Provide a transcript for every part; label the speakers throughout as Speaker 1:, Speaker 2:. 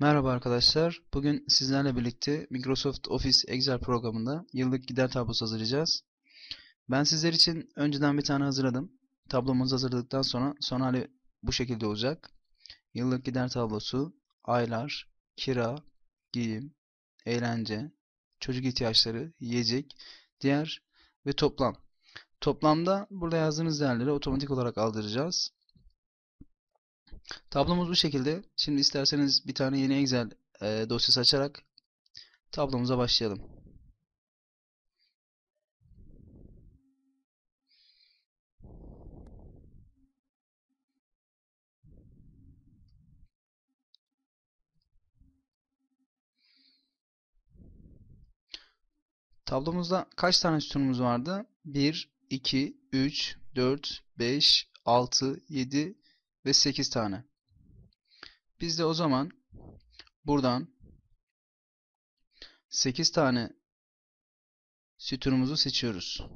Speaker 1: Merhaba arkadaşlar. Bugün sizlerle birlikte Microsoft Office Excel programında yıllık gider tablosu hazırlayacağız. Ben sizler için önceden bir tane hazırladım. Tablomuzu hazırladıktan sonra son hali bu şekilde olacak. Yıllık gider tablosu, aylar, kira, giyim, eğlence, çocuk ihtiyaçları, yiyecek, diğer ve toplam. Toplamda burada yazdığınız değerleri otomatik olarak aldıracağız. Tablomuz bu şekilde. Şimdi isterseniz bir tane yeni Excel e, dosyası açarak tablomuza başlayalım. Tablomuzda kaç tane sütunumuz vardı? 1, 2, 3, 4, 5, 6, 7 ve 8 tane. Biz de o zaman buradan 8 tane sütunumuzu seçiyoruz.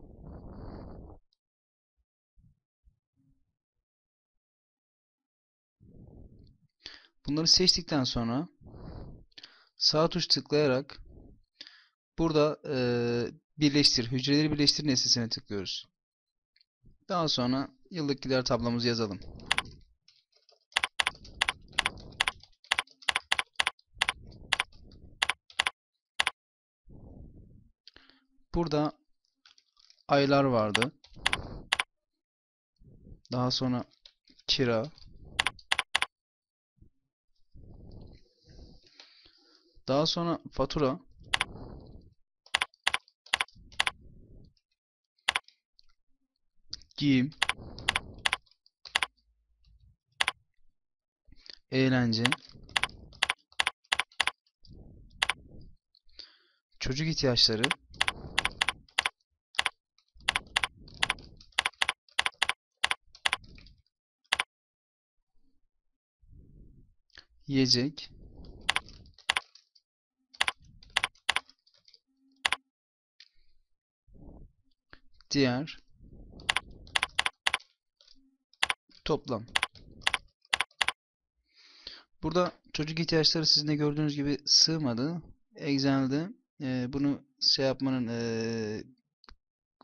Speaker 1: Bunları seçtikten sonra sağ tuş tıklayarak burada e, birleştir, hücreleri birleştir nesnesine tıklıyoruz. Daha sonra yıllık gider tablomuzu yazalım. Burada aylar vardı. Daha sonra kira. Daha sonra fatura. Giyim. Eğlence. Çocuk ihtiyaçları. Yiyecek diğer toplam. Burada çocuk ihtiyaçları sizin de gördüğünüz gibi sığmadı. Excel'de e, bunu şey yapmanın e,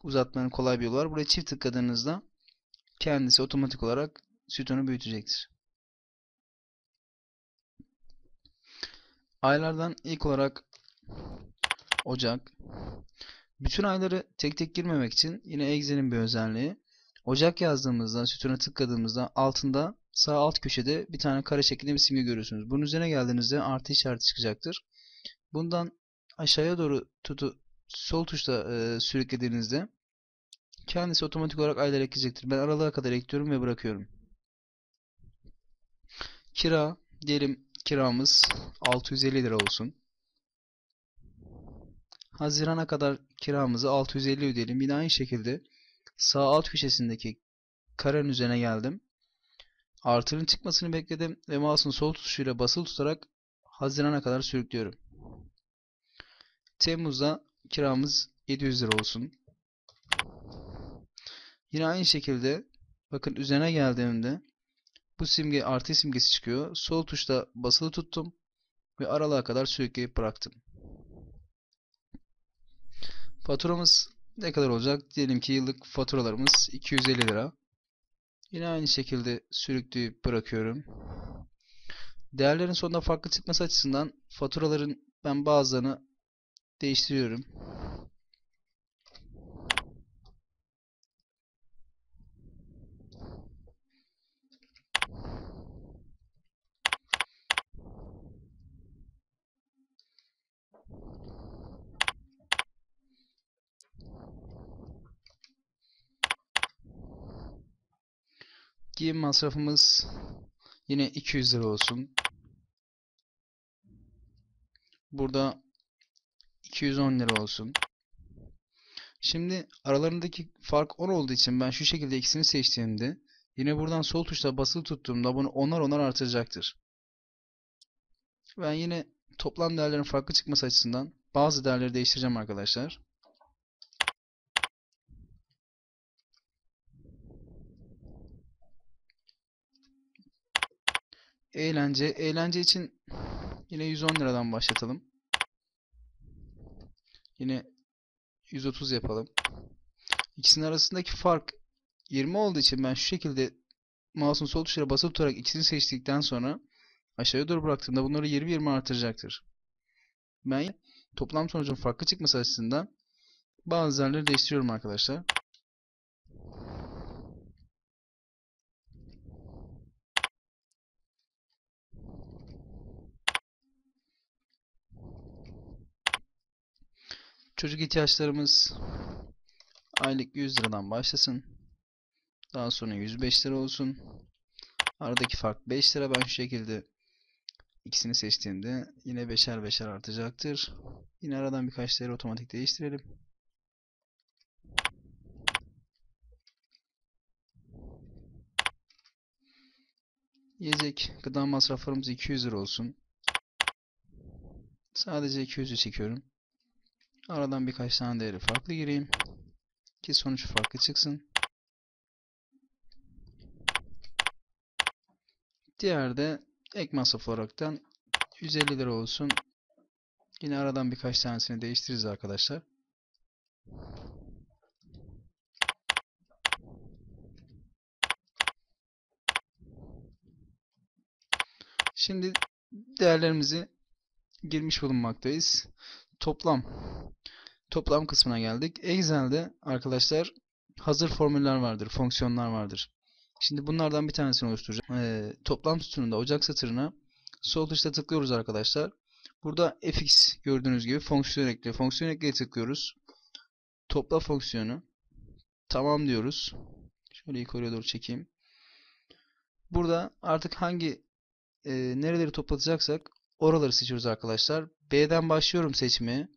Speaker 1: uzatmanın kolay bir yolu var. Buraya çift tıkladığınızda kendisi otomatik olarak sütunu büyütecektir. Aylardan ilk olarak Ocak. Bütün ayları tek tek girmemek için yine Excel'in bir özelliği. Ocak yazdığımızda, sütuna tıkladığımızda altında sağ alt köşede bir tane kare şeklinde bir simge görüyorsunuz. Bunun üzerine geldiğinizde artı işareti çıkacaktır. Bundan aşağıya doğru tutu sol tuşla e, sürüklediğinizde kendisi otomatik olarak aylar ekleyecektir. Ben aralığa kadar ekliyorum ve bırakıyorum. Kira diyelim kiramız 650 lira olsun. Hazirana kadar kiramızı 650 ödeyelim. Yine aynı şekilde sağ alt köşesindeki karenin üzerine geldim. Artının çıkmasını bekledim ve mouse'un sol tuşuyla basılı tutarak Haziran'a kadar sürüklüyorum. Temmuz'da kiramız 700 lira olsun. Yine aynı şekilde bakın üzerine geldiğimde bu simge artı simgesi çıkıyor. Sol tuşla basılı tuttum ve aralığa kadar sürükleyip bıraktım. Faturamız ne kadar olacak? Diyelim ki yıllık faturalarımız 250 lira. Yine aynı şekilde sürükleyip bırakıyorum. Değerlerin sonunda farklı çıkması açısından faturaların ben bazılarını değiştiriyorum. Giyim masrafımız yine 200 lira olsun. Burada 210 lira olsun. Şimdi aralarındaki fark 10 olduğu için ben şu şekilde ikisini seçtiğimde yine buradan sol tuşla basılı tuttuğumda bunu onar onar artıracaktır. Ben yine toplam değerlerin farklı çıkması açısından bazı değerleri değiştireceğim arkadaşlar. Eğlence. Eğlence için Yine 110 liradan başlatalım. Yine 130 yapalım. İkisinin arasındaki fark 20 olduğu için ben şu şekilde mouse'un sol tuşuna basılı tutarak ikisini seçtikten sonra aşağıya doğru bıraktığımda bunları 20-20 artıracaktır. Ben toplam sonucun farklı çıkması açısından bazı yerleri değiştiriyorum arkadaşlar. Çocuk ihtiyaçlarımız aylık 100 liradan başlasın. Daha sonra 105 lira olsun. Aradaki fark 5 lira. Ben şu şekilde ikisini seçtiğimde yine beşer beşer artacaktır. Yine aradan birkaç değeri otomatik değiştirelim. Yiyecek gıda masraflarımız 200 lira olsun. Sadece 200'ü çekiyorum. Aradan birkaç tane değeri farklı gireyim. Ki sonuç farklı çıksın. Diğer de ek masraf olaraktan 150 lira olsun. Yine aradan birkaç tanesini değiştiririz arkadaşlar. Şimdi değerlerimizi girmiş bulunmaktayız. Toplam toplam kısmına geldik. Excel'de arkadaşlar hazır formüller vardır, fonksiyonlar vardır. Şimdi bunlardan bir tanesini oluşturacağım. Ee, toplam sütununda ocak satırına sol tuşla tıklıyoruz arkadaşlar. Burada fx gördüğünüz gibi fonksiyon ekle. Fonksiyon ekleye tıklıyoruz. Topla fonksiyonu. Tamam diyoruz. Şöyle yukarıya doğru çekeyim. Burada artık hangi e, nereleri toplatacaksak oraları seçiyoruz arkadaşlar. B'den başlıyorum seçmeye.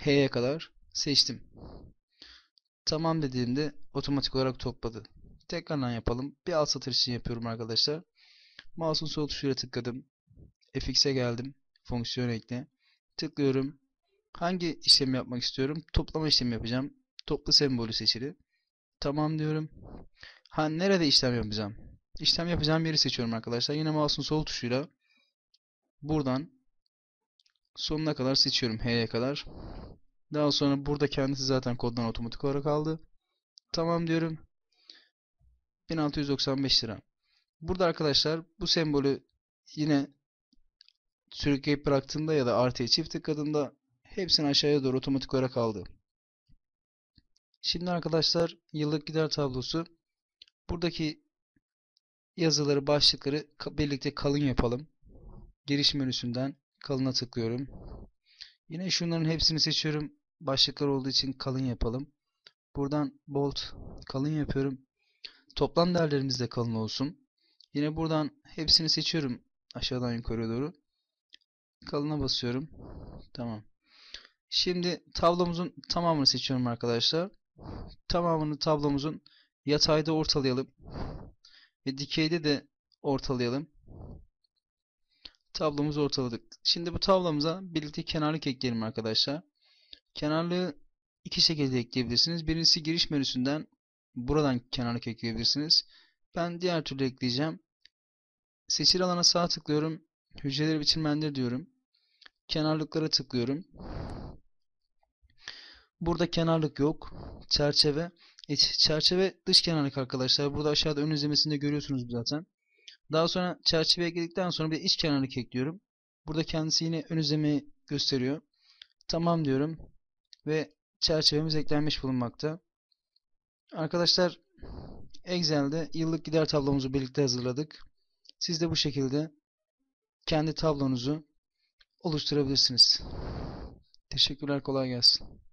Speaker 1: H'ye kadar seçtim. Tamam dediğimde otomatik olarak topladı. Tekrardan yapalım. Bir alt satır için yapıyorum arkadaşlar. Mouse'un sol tuşuyla tıkladım. Fx'e geldim. Fonksiyon ekle. Tıklıyorum. Hangi işlemi yapmak istiyorum? Toplama işlemi yapacağım. Toplu sembolü seçili. Tamam diyorum. Ha nerede işlem yapacağım? İşlem yapacağım yeri seçiyorum arkadaşlar. Yine mouse'un sol tuşuyla buradan sonuna kadar seçiyorum. H'ye kadar. Daha sonra burada kendisi zaten koddan otomatik olarak aldı. Tamam diyorum. 1695 lira. Burada arkadaşlar bu sembolü yine sürükleyip bıraktığında ya da artıya çift tıkladığında hepsini aşağıya doğru otomatik olarak aldı. Şimdi arkadaşlar yıllık gider tablosu buradaki yazıları, başlıkları birlikte kalın yapalım. Giriş menüsünden kalına tıklıyorum. Yine şunların hepsini seçiyorum. Başlıklar olduğu için kalın yapalım. Buradan bold kalın yapıyorum. Toplam değerlerimiz de kalın olsun. Yine buradan hepsini seçiyorum aşağıdan yukarı doğru. Kalına basıyorum. Tamam. Şimdi tablomuzun tamamını seçiyorum arkadaşlar. Tamamını tablomuzun yatayda ortalayalım. Ve dikeyde de ortalayalım. Tablomuzu ortaladık. Şimdi bu tablomuza birlikte kenarlık ekleyelim arkadaşlar. Kenarlığı iki şekilde ekleyebilirsiniz. Birincisi giriş menüsünden buradan kenarlık ekleyebilirsiniz. Ben diğer türlü ekleyeceğim. Seçil alana sağ tıklıyorum. Hücreleri biçimlendir diyorum. Kenarlıklara tıklıyorum. Burada kenarlık yok. Çerçeve. İç, çerçeve dış kenarlık arkadaşlar. Burada aşağıda ön izlemesinde görüyorsunuz zaten. Daha sonra çerçeve ekledikten sonra bir iç kenarlık ekliyorum. Burada kendisi yine ön izlemeyi gösteriyor. Tamam diyorum. Ve çerçevemiz eklenmiş bulunmakta. Arkadaşlar Excel'de yıllık gider tablomuzu birlikte hazırladık. Siz de bu şekilde kendi tablonuzu oluşturabilirsiniz. Teşekkürler kolay gelsin.